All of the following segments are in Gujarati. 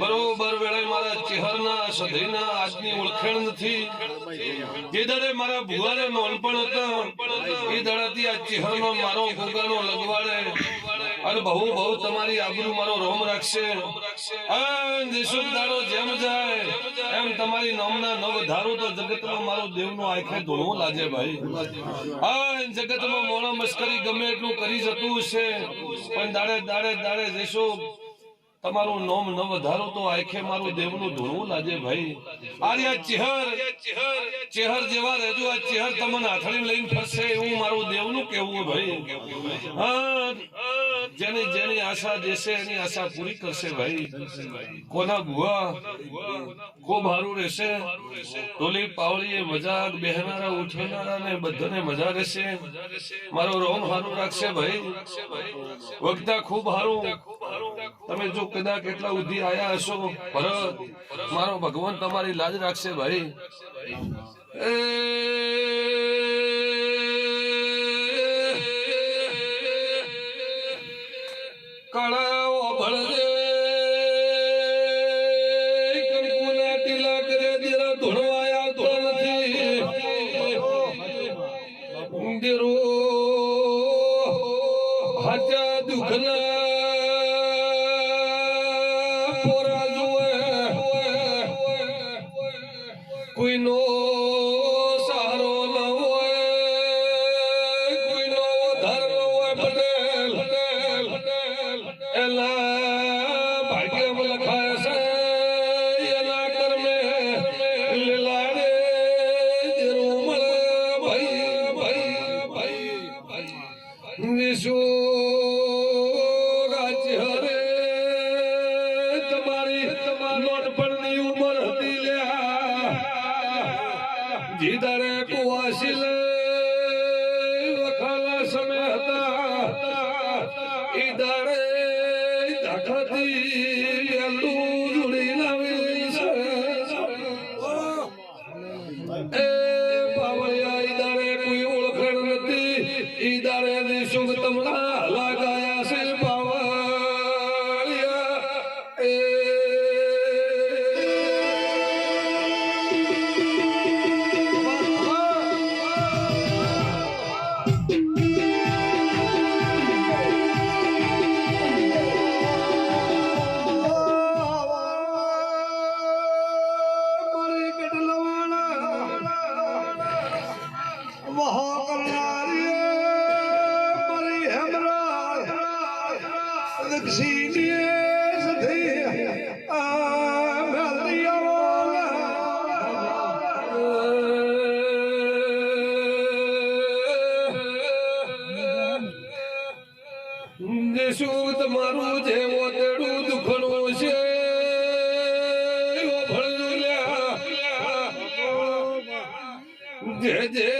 બરોબર વેળે મારા ચહેરના સધીના આજની ઓળખેણ નથી. જે દાડે મારા ભુવાને નોનપણ હતા, એ દાડાથી આ ચહેરનો મારો ગોગાનો લગવાડે. અને બહુ બહુ તમારી આબરૂ મારો રોમ રાખશે. આ દેશો જેમ જાય, એમ તમારી નામના નવ ધારો તો જગતમાં મારો દેવનો આંખે ધોળો લાગે ભાઈ. આ જગતમાં મોણા મસ્કરી ગમે એટલું કરી જતું છે પણ દાડે દાડે દાડે દેશો તમારું નોમ ન વધારો તો આખે મારું દેવનું ધૂણવું લાગે ભાઈ. આર્યા ચેહર ચેહર જેવા રહેજો, આ ચેહર તમને આથડી લઈને ફરશે, એવું મારું દેવનું કેવું ભાઈ. જેની જેની આશા દેશે, એની આશા પૂરી કરશે ભાઈ. કોના ભુવા ખૂબ સારું રહેશે? ટોલી પાવળીએ મજાક બેહનારા ઉઠેનારા ને બધાને મજા રહેશે. મારો રોમ સારું રાખશે ભાઈ. વખતા ખૂબ સારું તમે જો કદાચ કેટલા ઉધી આયા હશો, ભરત, મારો ભગવાન તમારી લાજ રાખશે ભાઈ. કળાઓ ટીલા કરે દીરા ધૂળવાયા નથી દીરો હાચા દુખના પોરા જુએ ન હોય, કોઈનો ધર્મ હોય, પટેલ એલા ભાગ્યમ લખાય છે, એના કર્મે લીલાડે રૂમળ ભાઈ ભાઈ ભાઈ ભાઈ જીદારે કુવાસી લે વખાલા સમય હતા. ઈ દાડે દાખલાથી દેશું તમારું જે મોતેડું દુખણું છે? એવો જે જે.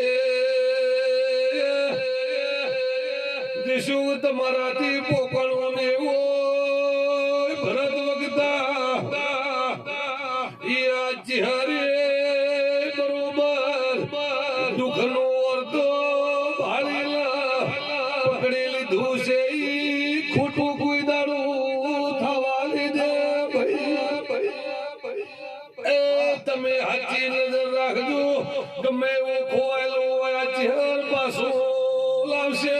દેશું તમારાથી પોકણું ને હોય ચહેરે બરોબર દુઃખનો અર્થો ભાળેલા પકડી લીધું છે ખોટું કોઈ દાડું થવા લીધે ભાઈ. એ તમે હાચી નજર રાખજો, ગમે એવું ખોવાયેલું હોય આ ચહેર પાછું લાવશે.